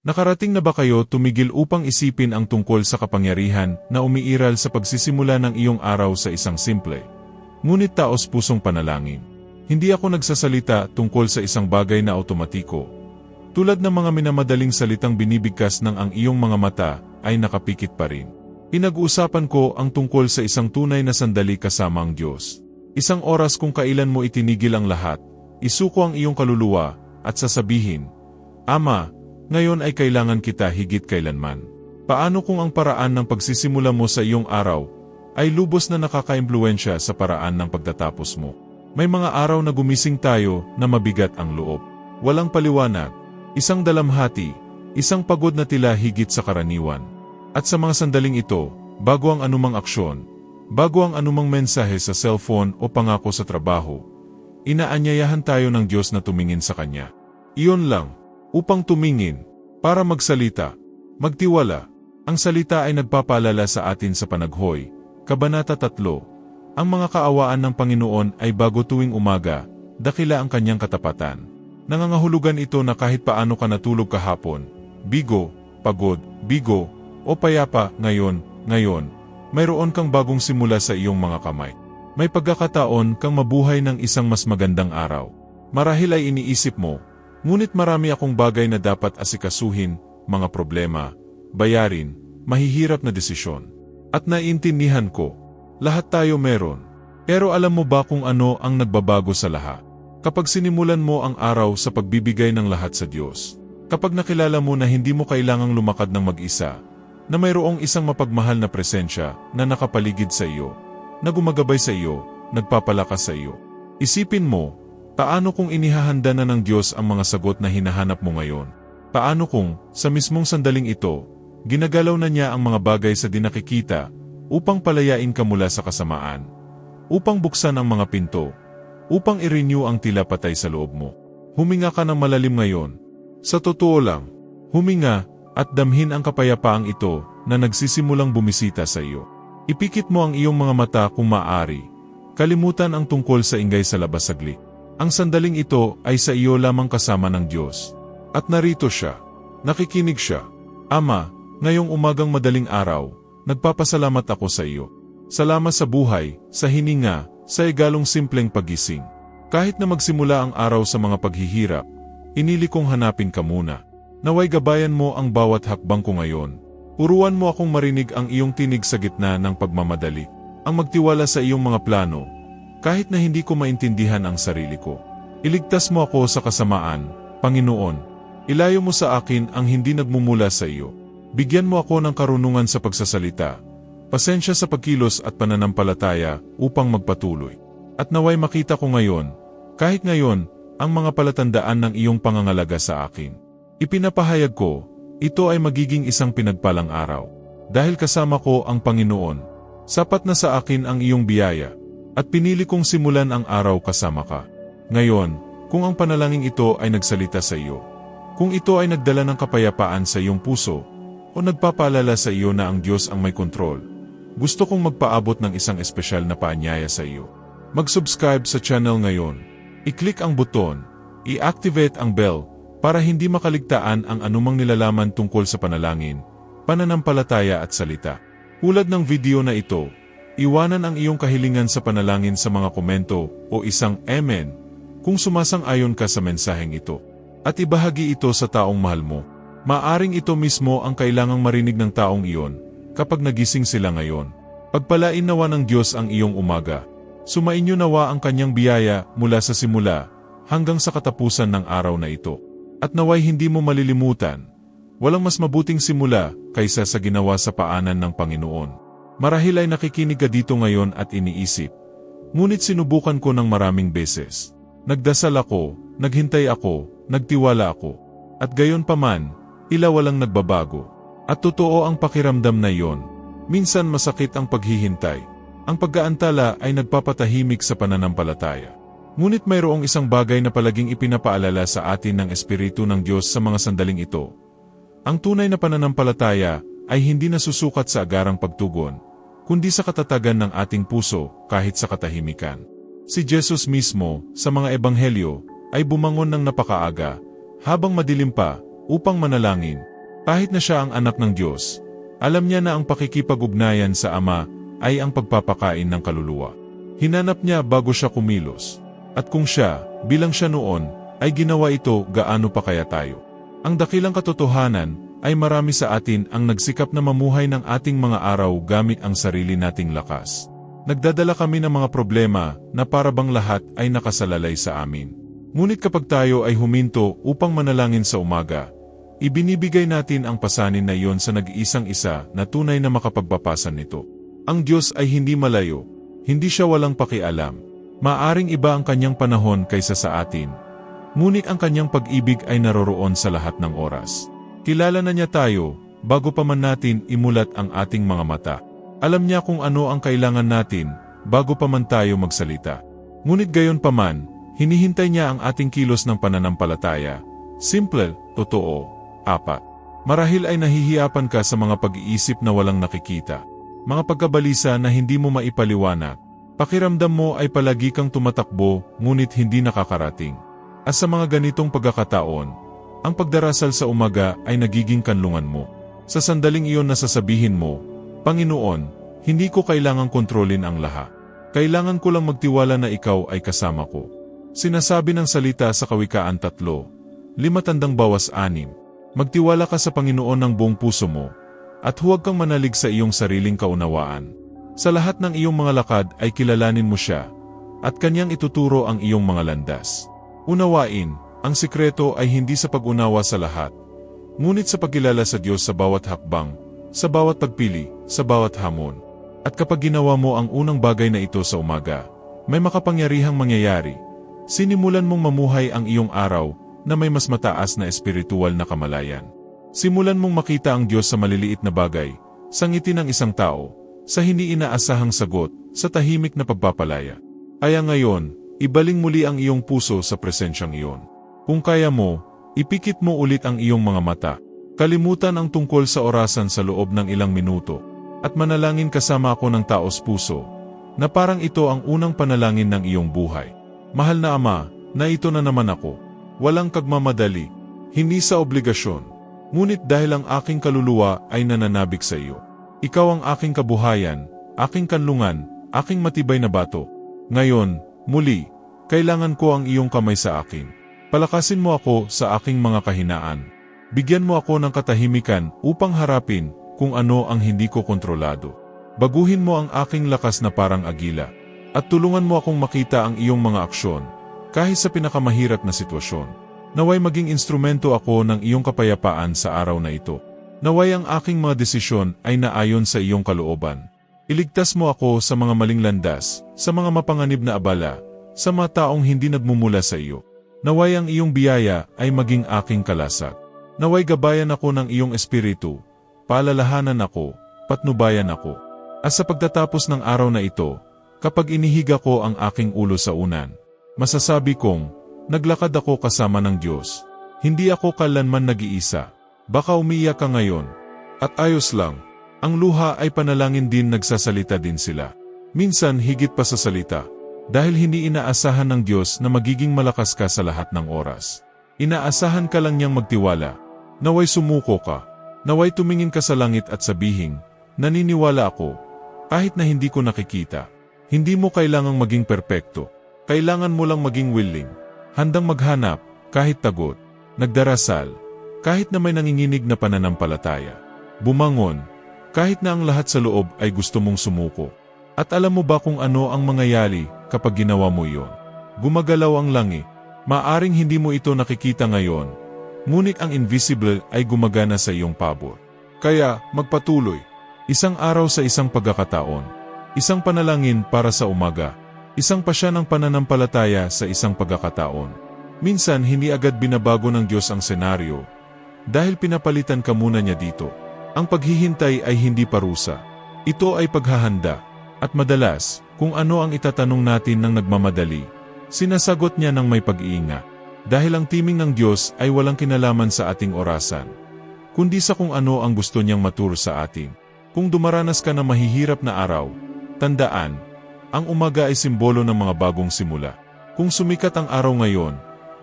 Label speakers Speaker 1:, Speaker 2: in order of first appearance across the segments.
Speaker 1: Nakarating na ba kayo tumigil upang isipin ang tungkol sa kapangyarihan na umiiral sa pagsisimula ng iyong araw sa isang simple? Ngunit taos pusong panalangin. Hindi ako nagsasalita tungkol sa isang bagay na automatiko. Tulad ng mga minamadaling salitang binibigkas ng ang iyong mga mata ay nakapikit pa rin. Pinag-uusapan ko ang tungkol sa isang tunay na sandali kasama ang Diyos. Isang oras kung kailan mo itinigil ang lahat, isuko ang iyong kaluluwa, at sasabihin, Ama, ngayon ay kailangan kita higit kailanman. Paano kung ang paraan ng pagsisimula mo sa iyong araw ay lubos na nakakaimpluensya sa paraan ng pagtatapos mo? May mga araw na gumising tayo na mabigat ang loob. Walang paliwanag, isang dalamhati, isang pagod na tila higit sa karaniwan. At sa mga sandaling ito, bago ang anumang aksyon, bago ang anumang mensahe sa cellphone o pangako sa trabaho, inaanyayahan tayo ng Diyos na tumingin sa Kanya. Iyon lang, upang tumingin, para magsalita, magtiwala. Ang salita ay nagpapaalala sa atin sa panaghoy. Kabanata 3, ang mga kaawaan ng Panginoon ay bago tuwing umaga, dakila ang kanyang katapatan. Nangangahulugan ito na kahit paano ka natulog kahapon, bigo, pagod, bigo, o payapa ngayon, ngayon, mayroon kang bagong simula sa iyong mga kamay. May pagkakataon kang mabuhay ng isang mas magandang araw. Marahil ay iniisip mo, ngunit marami akong bagay na dapat asikasuhin, mga problema, bayarin, mahihirap na desisyon. At naiintindihan ko, lahat tayo meron. Pero alam mo ba kung ano ang nagbabago sa lahat? Kapag sinimulan mo ang araw sa pagbibigay ng lahat sa Diyos. Kapag nakilala mo na hindi mo kailangang lumakad ng mag-isa, na mayroong isang mapagmahal na presensya na nakapaligid sa iyo, na gumagabay sa iyo, nagpapalakas sa iyo. Isipin mo, paano kung inihahanda na ng Diyos ang mga sagot na hinahanap mo ngayon? Paano kung, sa mismong sandaling ito, ginagalaw na niya ang mga bagay sa dinakikita upang palayain ka mula sa kasamaan, upang buksan ang mga pinto, upang i-renew ang tila patay sa loob mo. Huminga ka ng malalim ngayon. Sa totoo lang, huminga at damhin ang kapayapaang ito na nagsisimulang bumisita sa iyo. Ipikit mo ang iyong mga mata kung maaari. Kalimutan ang tungkol sa ingay sa labas saglit. Ang sandaling ito ay sa iyo lamang kasama ng Diyos. At narito siya. Nakikinig siya. Ama, ngayong umagang madaling araw, nagpapasalamat ako sa iyo. Salamat sa buhay, sa hininga, sa igalong simpleng pagising. Kahit na magsimula ang araw sa mga paghihirap, inili kong hanapin ka muna. Naway gabayan mo ang bawat hakbang ko ngayon. Uruan mo akong marinig ang iyong tinig sa gitna ng pagmamadali. Ang magtiwala sa iyong mga plano, kahit na hindi ko maintindihan ang sarili ko. Iligtas mo ako sa kasamaan, Panginoon. Ilayo mo sa akin ang hindi nagmumula sa iyo. Bigyan mo ako ng karunungan sa pagsasalita, pasensya sa pagkilos at pananampalataya upang magpatuloy. At naway makita ko ngayon, kahit ngayon, ang mga palatandaan ng iyong pangangalaga sa akin. Ipinapahayag ko, ito ay magiging isang pinagpalang araw. Dahil kasama ko ang Panginoon, sapat na sa akin ang iyong biyaya, at pinili kong simulan ang araw kasama ka. Ngayon, kung ang panalangin ito ay nagsalita sa iyo, kung ito ay nagdala ng kapayapaan sa iyong puso, o nagpapaalala sa iyo na ang Diyos ang may kontrol, gusto kong magpaabot ng isang espesyal na paanyaya sa iyo. Mag-subscribe sa channel ngayon. I-click ang buton, i-activate ang bell, para hindi makaligtaan ang anumang nilalaman tungkol sa panalangin, pananampalataya at salita. Ulad ng video na ito, iwanan ang iyong kahilingan sa panalangin sa mga komento o isang Amen kung sumasang-ayon ka sa mensaheng ito. At ibahagi ito sa taong mahal mo. Maaring ito mismo ang kailangang marinig ng taong iyon kapag nagising sila ngayon. Pagpalain nawa ng Diyos ang iyong umaga. Sumainyo nawa ang kanyang biyaya mula sa simula hanggang sa katapusan ng araw na ito. At naway hindi mo malilimutan, walang mas mabuting simula kaysa sa ginawa sa paanan ng Panginoon. Marahil ay nakikinig ka dito ngayon at iniisip, ngunit sinubukan ko ng maraming beses. Nagdasal ako, naghintay ako, nagtiwala ako, at gayon paman, ila walang nagbabago. At totoo ang pakiramdam na iyon. Minsan masakit ang paghihintay. Ang pag-aantala ay nagpapatahimik sa pananampalataya. Ngunit mayroong isang bagay na palaging ipinapaalala sa atin ng Espiritu ng Diyos sa mga sandaling ito. Ang tunay na pananampalataya ay hindi nasusukat sa agarang pagtugon, kundi sa katatagan ng ating puso kahit sa katahimikan. Si Jesus mismo, sa mga ebanghelyo, ay bumangon ng napakaaga, habang madilim pa, upang manalangin, Kahit na siya ang anak ng Diyos, alam niya na ang pakikipag-ugnayan sa Ama ay ang pagpapakain ng kaluluwa. Hinanap niya bago siya kumilos. At kung siya, bilang siya noon, ay ginawa ito gaano pa kaya tayo. Ang dakilang katotohanan ay marami sa atin ang nagsikap na mamuhay ng ating mga araw gamit ang sarili nating lakas. Nagdadala kami ng mga problema na para bang lahat ay nakasalalay sa amin. Ngunit kapag tayo ay huminto upang manalangin sa umaga, ibinibigay natin ang pasanin na iyon sa nag-iisang isa na tunay na makapagpapasan nito. Ang Diyos ay hindi malayo, hindi siya walang pakialam. Maaring iba ang kanyang panahon kaysa sa atin. Ngunit ang kanyang pag-ibig ay naroroon sa lahat ng oras. Kilala na niya tayo, bago pa man natin imulat ang ating mga mata. Alam niya kung ano ang kailangan natin, bago pa man tayo magsalita. Ngunit gayon pa man, hinihintay niya ang ating kilos ng pananampalataya. Simple, totoo, apat. Marahil ay nahihiyapan ka sa mga pag-iisip na walang nakikita. Mga pagkabalisa na hindi mo maipaliwanag. Pakiramdam mo ay palagi kang tumatakbo, ngunit hindi nakakarating. At sa mga ganitong pagkakataon, ang pagdarasal sa umaga ay nagiging kanlungan mo. Sa sandaling iyon na sasabihin mo, Panginoon, hindi ko kailangang kontrolin ang lahat. Kailangan ko lang magtiwala na ikaw ay kasama ko. Sinasabi ng salita sa Kawikaan tatlo, lima tandang bawas anim. Magtiwala ka sa Panginoon ng buong puso mo, at huwag kang manalig sa iyong sariling kaunawaan. Sa lahat ng iyong mga lakad ay kilalanin mo siya, at kanyang ituturo ang iyong mga landas. Unawain, ang sikreto ay hindi sa pag-unawa sa lahat, ngunit sa pagkilala sa Diyos sa bawat hakbang, sa bawat pagpili, sa bawat hamon. At kapag ginawa mo ang unang bagay na ito sa umaga, may makapangyarihang mangyayari. Sinimulan mong mamuhay ang iyong araw na may mas mataas na espiritual na kamalayan. Simulan mong makita ang Diyos sa maliliit na bagay, sa ngiti ng isang tao, sa hindi inaasahang sagot, sa tahimik na pagpapalaya. Kaya ngayon, ibaling muli ang iyong puso sa presensyang iyon. Kung kaya mo, ipikit mo ulit ang iyong mga mata. Kalimutan ang tungkol sa orasan sa loob ng ilang minuto. At manalangin kasama ako ng taos puso, na parang ito ang unang panalangin ng iyong buhay. Mahal na Ama, na ito na naman ako. Walang kagmamadali, hindi sa obligasyon. Ngunit dahil ang aking kaluluwa ay nananabik sa iyo. Ikaw ang aking kabuhayan, aking kanlungan, aking matibay na bato. Ngayon, muli, kailangan ko ang iyong kamay sa akin. Palakasin mo ako sa aking mga kahinaan. Bigyan mo ako ng katahimikan upang harapin kung ano ang hindi ko kontrolado. Baguhin mo ang aking lakas na parang agila. At tulungan mo akong makita ang iyong mga aksyon, kahit sa pinakamahirap na sitwasyon. Naway maging instrumento ako ng iyong kapayapaan sa araw na ito. Naway ang aking mga desisyon ay naayon sa iyong kalooban. Iligtas mo ako sa mga maling landas, sa mga mapanganib na abala, sa mga taong hindi nagmumula sa iyo. Naway ang iyong biyaya ay maging aking kalasag. Naway gabayan ako ng iyong espiritu, palalahanan ako, patnubayan ako. At sa pagtatapos ng araw na ito, kapag inihiga ko ang aking ulo sa unan, masasabi kong, naglakad ako kasama ng Diyos. Hindi ako kalanman nag-iisa. Baka umiyak ka ngayon. At ayos lang, ang luha ay panalangin din nagsasalita din sila. Minsan higit pa sa salita, dahil hindi inaasahan ng Diyos na magiging malakas ka sa lahat ng oras. Inaasahan ka lang niyang magtiwala, naway sumuko ka, naway tumingin ka sa langit at sabihing, naniniwala ako, kahit na hindi ko nakikita. Hindi mo kailangang maging perpekto, kailangan mo lang maging willing, handang maghanap, kahit tagot, nagdarasal, kahit na may nanginginig na pananampalataya. Bumangon, kahit na ang lahat sa loob ay gusto mong sumuko. At alam mo ba kung ano ang mangyayari kapag ginawa mo iyon? Gumagalaw ang langit. Maaring hindi mo ito nakikita ngayon, ngunit ang invisible ay gumagana sa iyong pabor. Kaya, magpatuloy. Isang araw sa isang pagkakataon. Isang panalangin para sa umaga. Isang pasya ng pananampalataya sa isang pagkakataon. Minsan hindi agad binabago ng Diyos ang senaryo. Dahil pinapalitan ka muna niya dito. Ang paghihintay ay hindi parusa. Ito ay paghahanda. At madalas, kung ano ang itatanong natin ng nagmamadali, sinasagot niya ng may pag-iingat. Dahil ang timing ng Diyos ay walang kinalaman sa ating orasan, kundi sa kung ano ang gusto niyang maturo sa atin. Kung dumaranas ka ng mahihirap na araw, tandaan, ang umaga ay simbolo ng mga bagong simula. Kung sumikat ang araw ngayon,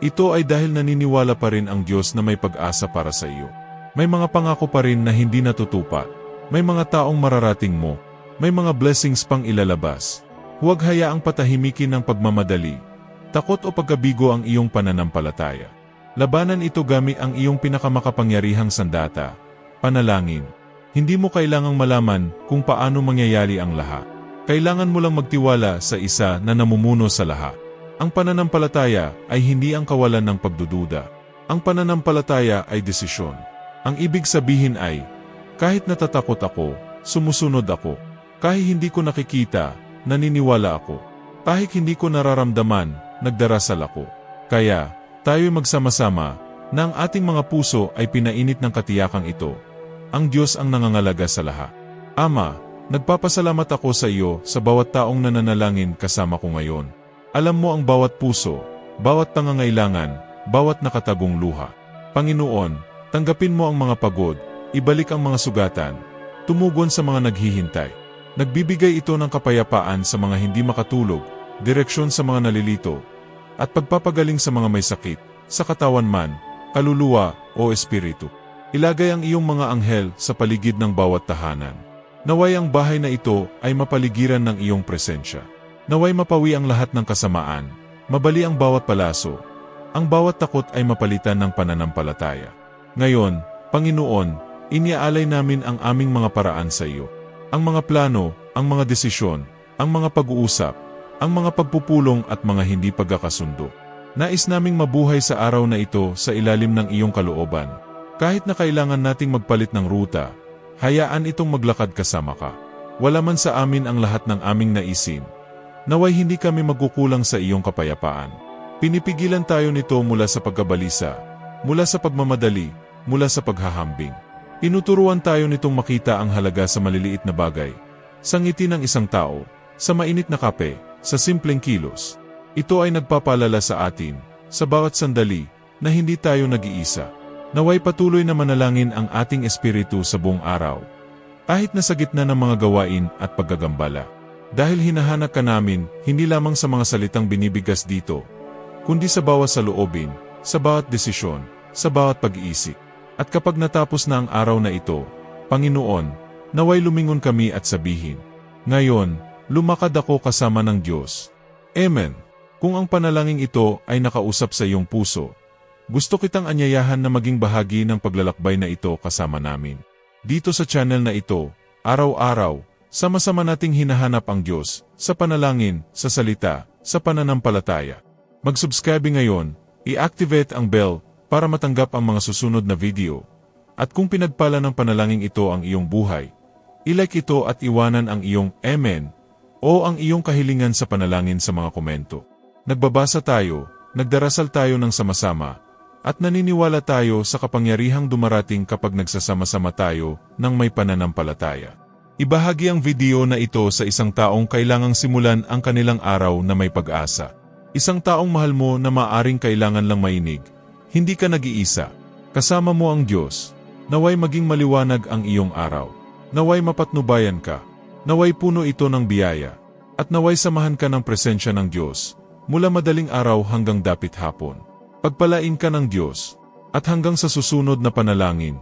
Speaker 1: ito ay dahil naniniwala pa rin ang Diyos na may pag-asa para sa iyo. May mga pangako pa rin na hindi natutupad. May mga taong mararating mo. May mga blessings pang ilalabas. Huwag hayaang patahimikin ng pagmamadali. Takot o pagkabigo ang iyong pananampalataya. Labanan ito gamit ang iyong pinakamakapangyarihang sandata, panalangin. Hindi mo kailangang malaman kung paano mangyayari ang lahat. Kailangan mo lang magtiwala sa isa na namumuno sa lahat. Ang pananampalataya ay hindi ang kawalan ng pagdududa. Ang pananampalataya ay desisyon. Ang ibig sabihin ay, kahit natatakot ako, sumusunod ako. Kahit hindi ko nakikita, naniniwala ako. Kahit hindi ko nararamdaman, nagdarasal ako. Kaya, tayo'y magsama-sama na ang ating mga puso ay pinainit ng katiyakang ito. Ang Diyos ang nangangalaga sa lahat. Ama, nagpapasalamat ako sa iyo sa bawat taong nananalangin kasama ko ngayon. Alam mo ang bawat puso, bawat pangangailangan, bawat nakatagong luha. Panginoon, tanggapin mo ang mga pagod, ibalik ang mga sugatan, tumugon sa mga naghihintay. Nagbibigay ito ng kapayapaan sa mga hindi makatulog, direksyon sa mga nalilito, at pagpapagaling sa mga may sakit, sa katawan man, kaluluwa o espiritu. Ilagay ang iyong mga anghel sa paligid ng bawat tahanan. Naway ang bahay na ito ay mapaligiran ng iyong presensya. Naway mapawi ang lahat ng kasamaan, mabali ang bawat palaso, ang bawat takot ay mapalitan ng pananampalataya. Ngayon, Panginoon, iniaalay namin ang aming mga paraan sa iyo. Ang mga plano, ang mga desisyon, ang mga pag-uusap, ang mga pagpupulong at mga hindi pagkakasundo. Nais naming mabuhay sa araw na ito sa ilalim ng iyong kalooban. Kahit na kailangan nating magpalit ng ruta, hayaan itong maglakad kasama ka. Wala man sa amin ang lahat ng aming naisin. Naway hindi kami magkukulang sa iyong kapayapaan. Pinipigilan tayo nito mula sa pagkabalisa, mula sa pagmamadali, mula sa paghahambing. Inuturuan tayo nitong makita ang halaga sa maliliit na bagay, sa ngiti ng isang tao, sa mainit na kape, sa simpleng kilos. Ito ay nagpapalala sa atin, sa bawat sandali, na hindi tayo nag-iisa. Naway patuloy na manalangin ang ating espiritu sa buong araw, kahit na sa gitna ng mga gawain at paggagambala. Dahil hinahanap ka namin, hindi lamang sa mga salitang binibigas dito, kundi sa bawat saloobin, sa bawat desisyon, sa bawat pag-iisip. At kapag natapos na ang araw na ito, Panginoon, naway lumingon kami at sabihin, Ngayon, lumakad ako kasama ng Diyos. Amen. Kung ang panalangin ito ay nakausap sa iyong puso, gusto kitang anyayahan na maging bahagi ng paglalakbay na ito kasama namin. Dito sa channel na ito, araw-araw, sama-sama nating hinahanap ang Diyos sa panalangin, sa salita, sa pananampalataya. Mag-subscribe ngayon, i-activate ang bell para matanggap ang mga susunod na video. At kung pinagpala ng panalangin ito ang iyong buhay, ilike ito at iwanan ang iyong Amen o ang iyong kahilingan sa panalangin sa mga komento. Nagbabasa tayo, nagdarasal tayo ng sama-sama, at naniniwala tayo sa kapangyarihang dumarating kapag nagsasama-sama tayo ng may pananampalataya. Ibahagi ang video na ito sa isang taong kailangang simulan ang kanilang araw na may pag-asa. Isang taong mahal mo na maaring kailangan lang mainig. Hindi ka nag-iisa. Kasama mo ang Diyos. Naway maging maliwanag ang iyong araw. Naway mapatnubayan ka. Naway puno ito ng biyaya. At naway samahan ka ng presensya ng Diyos, mula madaling araw hanggang dapit hapon. Pagpalain ka ng Diyos, at hanggang sa susunod na panalangin,